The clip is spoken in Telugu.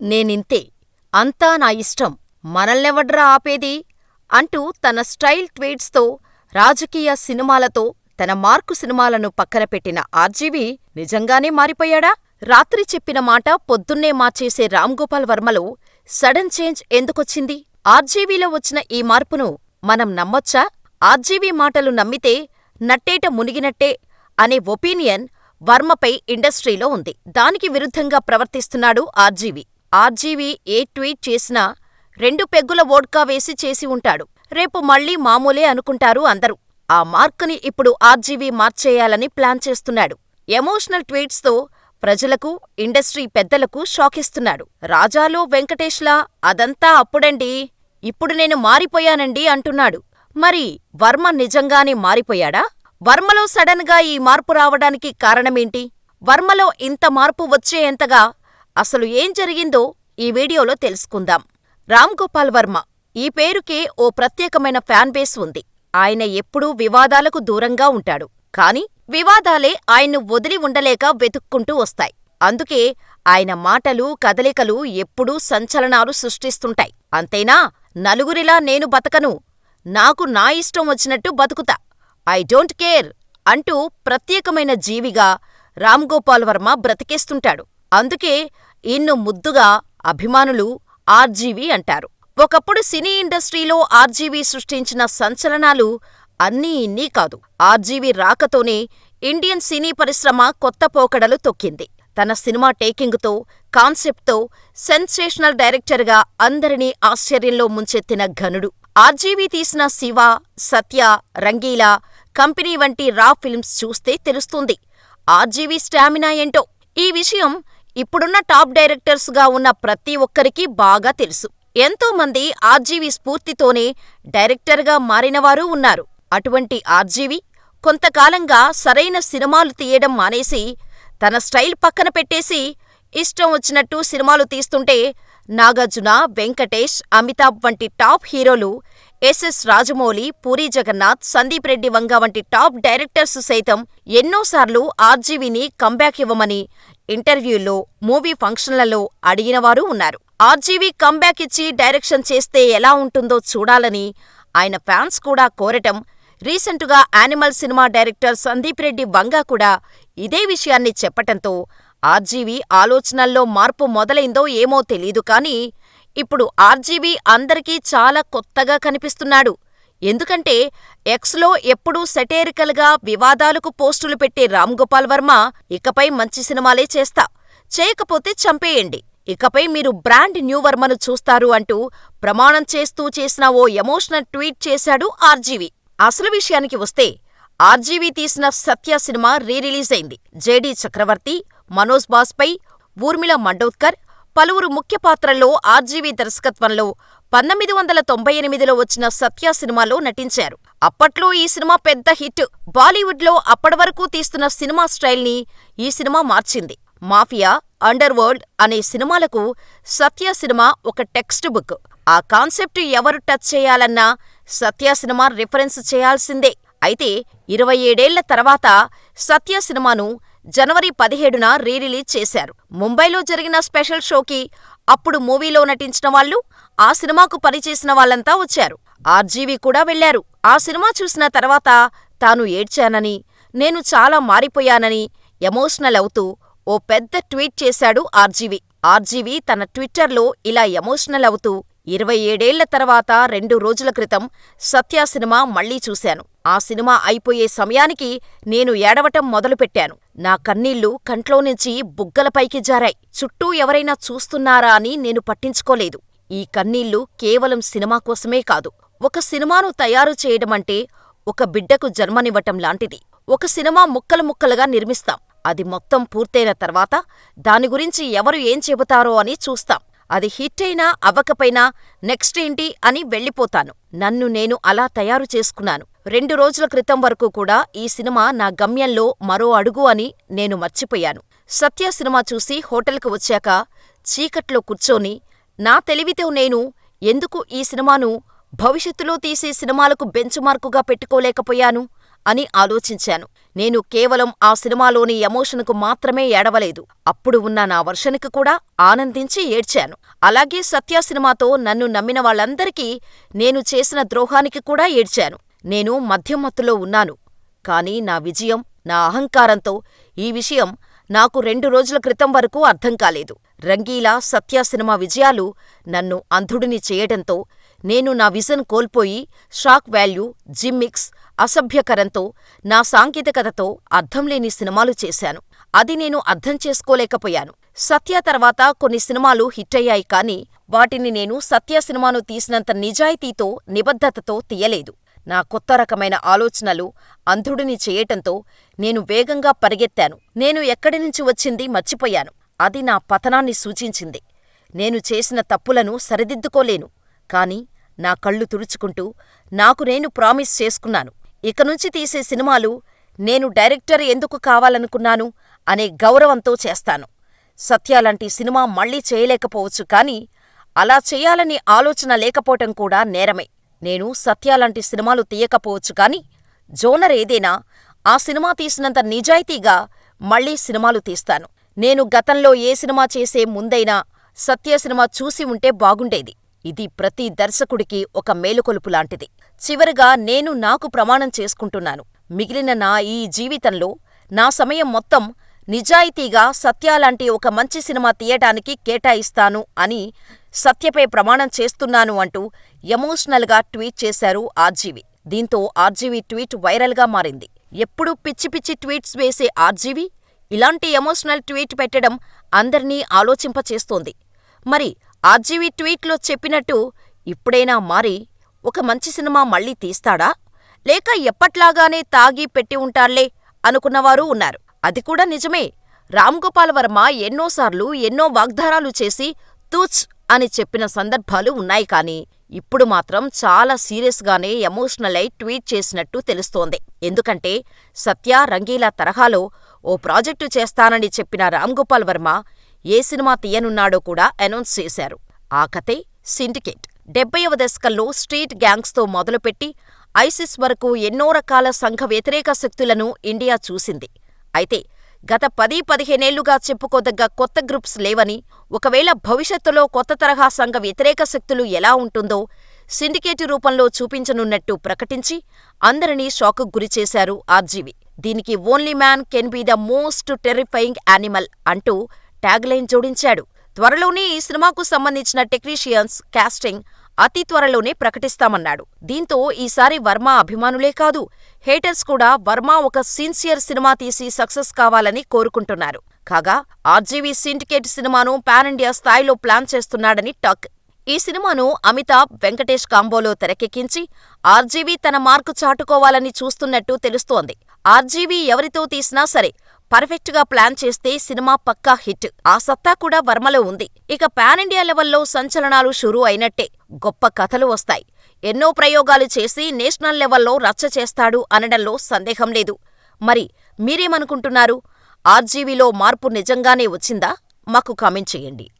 నేనింతే. అంతా నా ఇష్టం. మనల్నెవడ్రా ఆపేది? అంటూ తన స్టైల్ ట్వీట్స్తో, రాజకీయ, సినిమాలతో తన మార్కు సినిమాలను పక్కనపెట్టిన ఆర్జీవి నిజంగానే మారిపోయాడా? రాత్రి చెప్పిన మాట పొద్దున్నే మార్చేసే రాంగోపాల్ వర్మలో సడన్ చేంజ్ ఎందుకొచ్చింది? ఆర్జీవీలో వచ్చిన ఈ మార్పును మనం నమ్మొచ్చా? ఆర్జీవీ మాటలు నమ్మితే నట్టేట మునిగినట్టే అనే ఒపీనియన్ వర్మపై ఇండస్ట్రీలో ఉంది. దానికి విరుద్ధంగా ప్రవర్తిస్తున్నాడు ఆర్జీవీ. ఆర్జీవీ ఏ ట్వీట్ చేసినా రెండు పెగ్గుల వోడ్కా వేసి చేసి ఉంటాడు. రేపు మళ్ళీ మామూలే అనుకుంటారు అందరూ. ఆ మార్కుని ఇప్పుడు ఆర్జీవీ మార్చేయాలని ప్లాన్ చేస్తున్నాడు. ఎమోషనల్ ట్వీట్స్తో ప్రజలకు, ఇండస్ట్రీ పెద్దలకు షాకిస్తున్నాడు. రాజాలో వెంకటేష్లా అదంతా అప్పుడండీ, ఇప్పుడు నేను మారిపోయానండీ అంటున్నాడు. మరి వర్మ నిజంగానే మారిపోయాడా? వర్మలో సడన్గా ఈ మార్పు రావడానికి కారణమేంటి? వర్మలో ఇంత మార్పు వచ్చేంతగా అసలు ఏం జరిగిందో ఈ వీడియోలో తెలుసుకుందాం. రామ్ గోపాల్ వర్మ ఈ పేరుకే ఓ ప్రత్యేకమైన ఫ్యాన్ బేస్ ఉంది. ఆయన ఎప్పుడూ వివాదాలకు దూరంగా ఉంటాడు. కాని వివాదాలే ఆయన్ను వదిలి ఉండలేక వెతుక్కుంటూ వస్తాయి. అందుకే ఆయన మాటలు, కదలికలు ఎప్పుడూ సంచలనాలు సృష్టిస్తుంటాయి. అంతేనా నలుగురిలా నేను బతకను. నాకు నా ఇష్టం వచ్చినట్టు బతుకుతా. ఐ డోంట్ కేర్ అంటూ ప్రత్యేకమైన జీవిగా రాంగోపాల్ వర్మ బ్రతికేస్తుంటాడు. అందుకే ఈన్ను ముద్దుగా అభిమానులు ఆర్జీవీ అంటారు. ఒకప్పుడు సినీ ఇండస్ట్రీలో ఆర్జీవీ సృష్టించిన సంచలనాలు అన్నీ ఇన్నీ కాదు. ఆర్జీవీ రాకతోనే ఇండియన్ సినీ పరిశ్రమ కొత్త పోకడలు తొక్కింది. తన సినిమా టేకింగుతో, కాన్సెప్ట్తో సెన్సేషనల్ డైరెక్టర్గా అందరినీ ఆశ్చర్యంలో ముంచెత్తిన ఘనుడు. ఆర్జీవీ తీసిన శివ, సత్య, రంగీలా, కంపెనీ వంటి రా ఫిల్మ్స్ చూస్తే తెలుస్తుంది ఆర్జీవీ స్టామినా ఏంటో. ఈ విషయం ఇప్పుడున్న టాప్ డైరెక్టర్స్గా ఉన్న ప్రతి ఒక్కరికీ బాగా తెలుసు. ఎంతోమంది ఆర్జీవి స్ఫూర్తితోనే డైరెక్టర్గా మారినవారూ ఉన్నారు. అటువంటి ఆర్జీవి కొంతకాలంగా సరైన సినిమాలు తీయడం మానేసి, తన స్టైల్ పక్కన పెట్టేసి ఇష్టం వచ్చినట్టు సినిమాలు తీస్తుంటే నాగార్జున, వెంకటేష్, అమితాబ్ వంటి టాప్ హీరోలు, ఎస్ఎస్ రాజమౌళి, పూరీ జగన్నాథ్, సందీప్ రెడ్డి వంగ వంటి టాప్ డైరెక్టర్స్ సైతం ఎన్నోసార్లు ఆర్జీవీని కంబ్యాక్ ఇవ్వమని ఇంటర్వ్యూల్లో, మూవీ ఫంక్షన్లలో అడిగినవారూ ఉన్నారు. ఆర్జీవీ కంబ్యాక్ ఇచ్చి డైరెక్షన్ చేస్తే ఎలా ఉంటుందో చూడాలని ఆయన ఫ్యాన్స్ కూడా కోరటం, రీసెంటుగా Animal cinema director Sandeep Reddy Vanga కూడా ఇదే విషయాన్ని చెప్పటంతో ఆర్జీవీ ఆలోచనల్లో మార్పు మొదలైందో ఏమో తెలీదు కానీ, ఇప్పుడు ఆర్జీవీ అందరికీ చాలా కొత్తగా కనిపిస్తున్నాడు. ఎందుకంటే ఎక్స్లో ఎప్పుడూ సెటేరికల్గా వివాదాలకు పోస్టులు పెట్టే రామ్ గోపాల్ వర్మ ఇకపై మంచి సినిమాలే చేస్తా, చేయకపోతే చంపేయండి, ఇకపై మీరు బ్రాండ్ న్యూ వర్మను చూస్తారు అంటూ ప్రమాణం చేస్తూ చేసిన ఓ ఎమోషనల్ ట్వీట్ చేశాడు ఆర్జీవీ. అసలు విషయానికి వస్తే ఆర్జీవీ తీసిన సత్య సినిమా రీ రిలీజ్ అయింది. జేడీ చక్రవర్తి, మనోజ్ బాజ్పేయి, ఊర్మిళ మండోద్కర్, పలువురు ముఖ్య పాత్రల్లో ఆర్జీవీ దర్శకత్వంలో పంతొమ్మిది వందల తొంభై ఎనిమిదిలో వచ్చిన సత్య సినిమాలో నటించారు. అప్పట్లో ఈ సినిమా పెద్ద హిట్. బాలీవుడ్లో అప్పటివరకూ తీస్తున్న సినిమా స్టైల్ని ఈ సినిమా మార్చింది. మాఫియా, అండర్ వరల్డ్ అనే సినిమాలకు సత్య సినిమా ఒక టెక్స్ట్ బుక్. ఆ కాన్సెప్ట్ ఎవరు టచ్ చేయాలన్నా సత్య సినిమా రిఫరెన్స్ చేయాల్సిందే. అయితే ఇరవై ఏడేళ్ళ తర్వాత సత్య సినిమాను జనవరి పదిహేడున రీ రిలీజ్ చేశారు. ముంబైలో జరిగిన స్పెషల్ షోకి అప్పుడు మూవీలో నటించిన వాళ్ళు, ఆ సినిమాకు పనిచేసిన వాళ్ళంతా వచ్చారు. ఆర్జీవీ కూడా వెళ్ళారు. ఆ సినిమా చూసిన తర్వాత తాను ఏడ్చానని, నేను చాలా మారిపోయానని ఎమోషనల్ అవుతూ ఓ పెద్ద ట్వీట్ చేశాడు ఆర్జీవీ. ఆర్జీవీ తన ట్విట్టర్లో ఇలా ఎమోషనల్ అవుతూ ఇరవై ఏడేళ్ళ తర్వాత రెండు రోజుల క్రితం సత్య సినిమా మళ్ళీ చూశాను. ఆ సినిమా అయిపోయే సమయానికి నేను ఏడవటం మొదలుపెట్టాను. నా కన్నీళ్ళు కంట్లోనుంచి బుగ్గలపైకి జారాయి. చుట్టూ ఎవరైనా చూస్తున్నారా అని నేను పట్టించుకోలేదు. ఈ కన్నీళ్ళు కేవలం సినిమా కోసమే కాదు. ఒక సినిమాను తయారు చేయడమంటే ఒక బిడ్డకు జన్మనివ్వటం లాంటిది. ఒక సినిమా ముక్కలు ముక్కలుగా నిర్మిస్తాం. అది మొత్తం పూర్తయిన తర్వాత దాని గురించి ఎవరు ఏం చెబుతారో అని చూస్తాం. అది హిట్ అయినా అవ్వకపోయినా నెక్స్ట్ ఏంటి అని వెళ్ళిపోతాను. నన్ను నేను అలా తయారు చేసుకున్నాను. రెండు రోజుల క్రితం వరకు కూడా ఈ సినిమా నా గమ్యంలో మరో అడుగు అని నేను మర్చిపోయాను. సత్య సినిమా చూసి హోటల్కి వచ్చాక చీకట్లో కూర్చొని నా తెలివితో నేను ఎందుకు ఈ సినిమాను భవిష్యత్తులో తీసే సినిమాలకు బెంచ్ మార్కుగా పెట్టుకోలేకపోయాను అని ఆలోచించాను. నేను కేవలం ఆ సినిమాలోని ఎమోషన్కు మాత్రమే ఏడవలేదు. అప్పుడు ఉన్న నా వర్షన్కి కూడా ఆనందించి ఏడ్చాను. అలాగే సత్య సినిమాతో నన్ను నమ్మిన వాళ్ళందరికీ నేను చేసిన ద్రోహానికి కూడా ఏడ్చాను. నేను మధ్యమత్తులో ఉన్నాను. కాని నా విజయం, నా అహంకారంతో ఈ విషయం నాకు రెండు రోజుల క్రితం వరకు అర్థం కాలేదు. రంగీలా, సత్య సినిమా విజయాలు నన్ను అంధుడిని చేయటంతో నేను నా విజన్ కోల్పోయి షాక్ వాల్యూ, జిమ్మిక్స్, అసభ్యకరంతో, నా సాంకేతికతతో అర్థంలేని సినిమాలు చేశాను. అది నేను అర్థం చేసుకోలేకపోయాను. సత్య తర్వాత కొన్ని సినిమాలు హిట్టయ్యాయి కానీ వాటిని నేను సత్య సినిమాను తీసినంత నిజాయితీతో, నిబద్ధతతో తీయలేదు. నా కొత్త రకమైన ఆలోచనలు అంధుడిని చేయటంతో నేను వేగంగా పరిగెత్తాను. నేను ఎక్కడినుంచి వచ్చింది మర్చిపోయాను. అది నా పతనాన్ని సూచించింది. నేను చేసిన తప్పులను సరిదిద్దుకోలేను. కాని నా కళ్ళు తుడుచుకుంటూ నాకు నేను ప్రామిస్ చేసుకున్నాను. ఇకనుంచి తీసే సినిమాలు నేను డైరెక్టర్ ఎందుకు కావాలనుకున్నాను అనే గౌరవంతో చేస్తాను. సత్యాలాంటి సినిమా మళ్ళీ చేయలేకపోవచ్చు కానీ అలా చేయాలనే ఆలోచన లేకపోవటం కూడా నేరమే. నేను సత్యాలాంటి సినిమాలు తీయకపోవచ్చు కానీ జోనర్ ఏదైనా ఆ సినిమా తీసినంత నిజాయితీగా మళ్ళీ సినిమాలు తీస్తాను. నేను గతంలో ఏ సినిమా చేసే ముందైనా సత్య సినిమా చూసి ఉంటే బాగుండేది. ఇది ప్రతి దర్శకుడికి ఒక మేలుకొలుపు లాంటిది. చివరగా నేను నాకు ప్రమాణం చేసుకుంటున్నాను. మిగిలిన నా ఈ జీవితంలో నా సమయం మొత్తం నిజాయితీగా సత్యాలాంటి ఒక మంచి సినిమా తీయటానికి కేటాయిస్తాను అని సత్యపై ప్రమాణం చేస్తున్నాను అంటూ ఎమోషనల్గా ట్వీట్ చేశారు ఆర్జీవి. దీంతో ఆర్జీవి ట్వీట్ వైరల్గా మారింది. ఎప్పుడూ పిచ్చి పిచ్చి ట్వీట్స్ వేసే ఆర్జీవి ఇలాంటి ఎమోషనల్ ట్వీట్ పెట్టడం అందర్నీ ఆలోచింపచేస్తోంది. మరి ఆర్జీవి ట్వీట్లో చెప్పినట్టు ఇప్పుడైనా మారి ఒక మంచి సినిమా మళ్ళీ తీస్తాడా? లేక ఎప్పట్లాగానే తాగి పెట్టి ఉంటార్లే అనుకున్నవారూ ఉన్నారు. అది కూడా నిజమే. రామ్ గోపాల్ వర్మ ఎన్నోసార్లు ఎన్నో వాగ్దానాలు చేసి తూచ్ అని చెప్పిన సందర్భాలు ఉన్నాయి కానీ ఇప్పుడు మాత్రం చాలా సీరియస్గానే ఎమోషనల్ అయి ట్వీట్ చేసినట్టు తెలుస్తోంది. ఎందుకంటే సత్య, రంగీలా తరహాలో ఓ ప్రాజెక్టు చేస్తానని చెప్పిన రామ్ గోపాల్ వర్మ ఏ సినిమా తీయనున్నాడో కూడా అనౌన్స్ చేశారు. ఆ కథే 'సిండికేట్'. డెబ్బైవ దశకంలో స్ట్రీట్ గ్యాంగ్స్తో మొదలుపెట్టి ఐసిస్ వరకు ఎన్నో రకాల సంఘ వ్యతిరేక శక్తులను ఇండియా చూసింది. అయితే గత పది పదిహేనేళ్ళుగా చెప్పుకోదగ్గ కొత్త గ్రూప్స్ లేవని, ఒకవేళ భవిష్యత్తులో కొత్త తరహా సంఘ వ్యతిరేక శక్తులు ఎలా ఉంటుందో సిండికేట్ రూపంలో చూపించనున్నట్టు ప్రకటించి అందరినీ షాకు గురిచేశారు ఆర్జీవి. దీనికి 'only man can be the most terrifying animal' అంటూ ట్యాగ్లైన్ జోడించాడు. త్వరలోనే ఈ సినిమాకు సంబంధించిన టెక్నీషియన్స్, కాస్టింగ్ అతి త్వరలోనే ప్రకటిస్తామన్నాడు. దీంతో ఈసారి వర్మ అభిమానులే కాదు, హేటర్స్ కూడా వర్మ ఒక సిన్సియర్ సినిమా తీసి సక్సెస్ కావాలని కోరుకుంటున్నారు. కాగా ఆర్జీవి 'సిండికేట్' సినిమాను పాన్ ఇండియా స్థాయిలో ప్లాన్ చేస్తున్నాడని టాక్. ఈ సినిమాను అమితాబ్, వెంకటేష్ కాంబోలో తెరకెక్కించి ఆర్జీవి తన మార్కు చాటుకోవాలని చూస్తున్నట్టు తెలుస్తోంది. ఆర్జీవి ఎవరితో తీసినా సరే పర్ఫెక్ట్గా ప్లాన్ చేస్తే సినిమా పక్కా హిట్. ఆ సత్తా కూడా వర్మలో ఉంది. ఇక పాన్ ఇండియా లెవెల్లో సంచలనాలు షురూ అయినట్టే. గొప్ప కథలు వస్తాయి. ఎన్నో ప్రయోగాలు చేసి నేషనల్ లెవెల్లో రచ్చ చేస్తాడు అనడంలో సందేహం లేదు. మరి మీరేమనుకుంటున్నారు? ఆర్జీవిలో మార్పు నిజంగానే వచ్చిందా? మాకు కామెంట్ చేయండి.